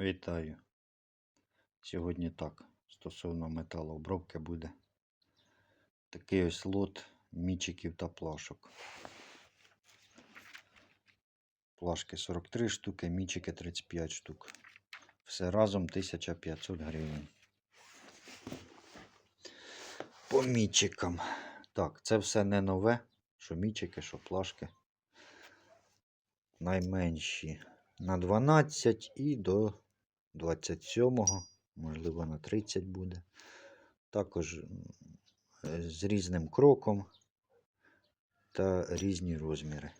Вітаю. Сьогодні так, стосовно металообробки буде такий ось лот мічиків та плашок. Плашки 43 штуки, мічики 35 штук. Все разом 1500 гривень. По мічикам. Так, це все не нове. Що мічики, що плашки. Найменші на 12 і до 27-го, можливо, на 30 буде. Також е, з різним кроком та різні розміри.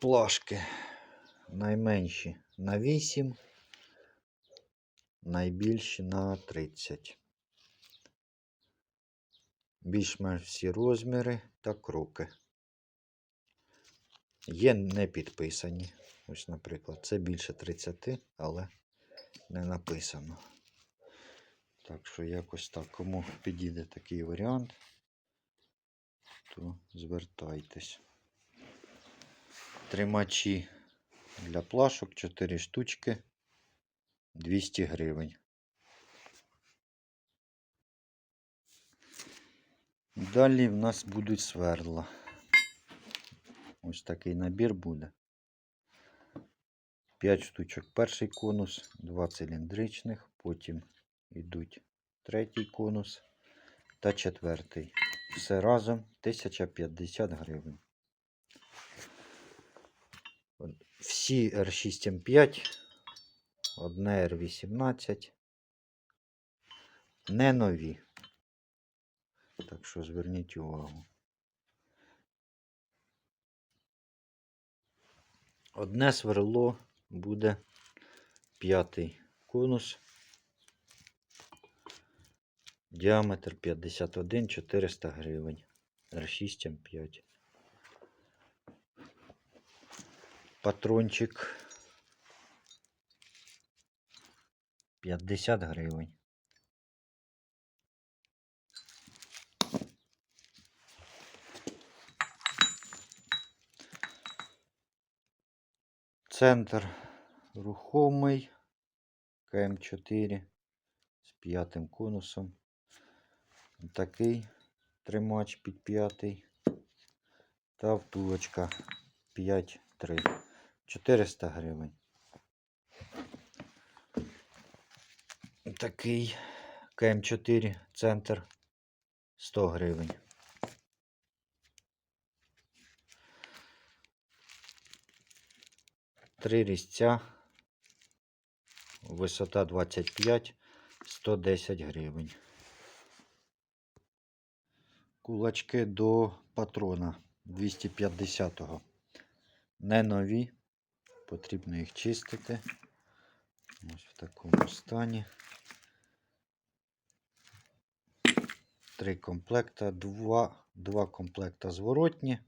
Плашки найменші на 8, найбільші на 30. Більш-менш всі розміри та кроки. Є не підписані. Ось, наприклад, це більше 30, але не написано. Так що якось так, кому підійде такий варіант, то звертайтесь. Тримачі для плашок 4 штучки 200 гривень. Далі в нас будуть сверла. Ось такий набір буде. 5 штучок перший конус, 2 циліндричних, потім йдуть третій конус та четвертий. Все разом 1050 гривень. Всі R6M5, одне R18. Не нові. Так що зверніть увагу. Одне сверло буде п'ятий конус. Діаметр 51 400 гривень. R6 М5. Патрончик 50 гривень. Центр рухомий КМ4 з п'ятим конусом. Такий тримач під п'ятий. Та втулочка 5-3. 400 гривень. Такий КМ4 центр 100 гривень. Три різця. Висота 25, 110 гривень. Кулачки до патрона 250-го. Не нові. Потрібно їх чистити. Ось в такому стані. Три комплекта, два, два комплекта зворотні.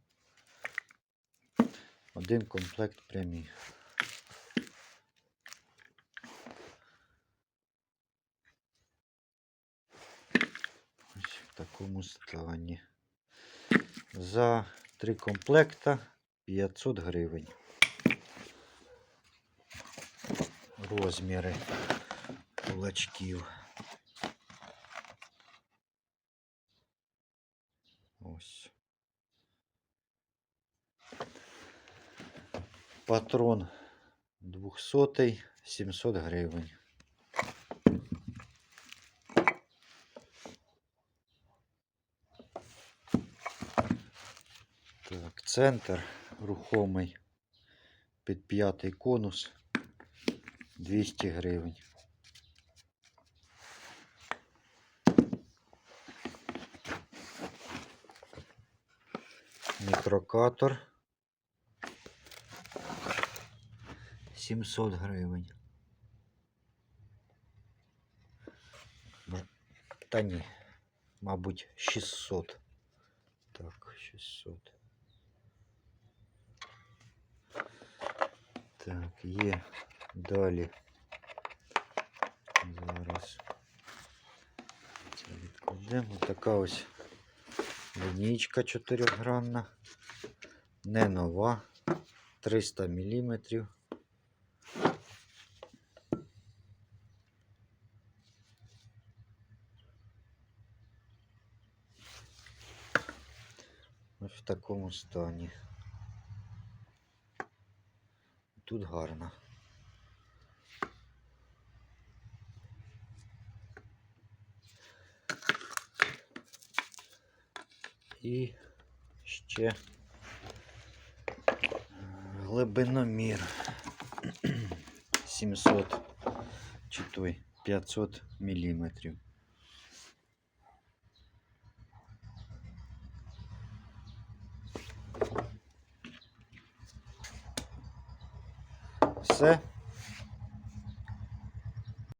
Один комплект прямі. Ось в такому стані. За три комплекта 500 гривень. Розміри кулачків. Ось. Патрон 200 700 гривень. Так, центр рухомий під п'ятий конус 200 гривень. Мікрокатор 700 гривень. Та ні, мабуть, 600. Так, 600. Так, є далі. Зараз це відкладемо. Така ось лінійка чотирьохгранна, не нова, 300 мм. Ось в такому стані. Тут гарно. І ще глибиномір 700 чи той 500 міліметрів. Все.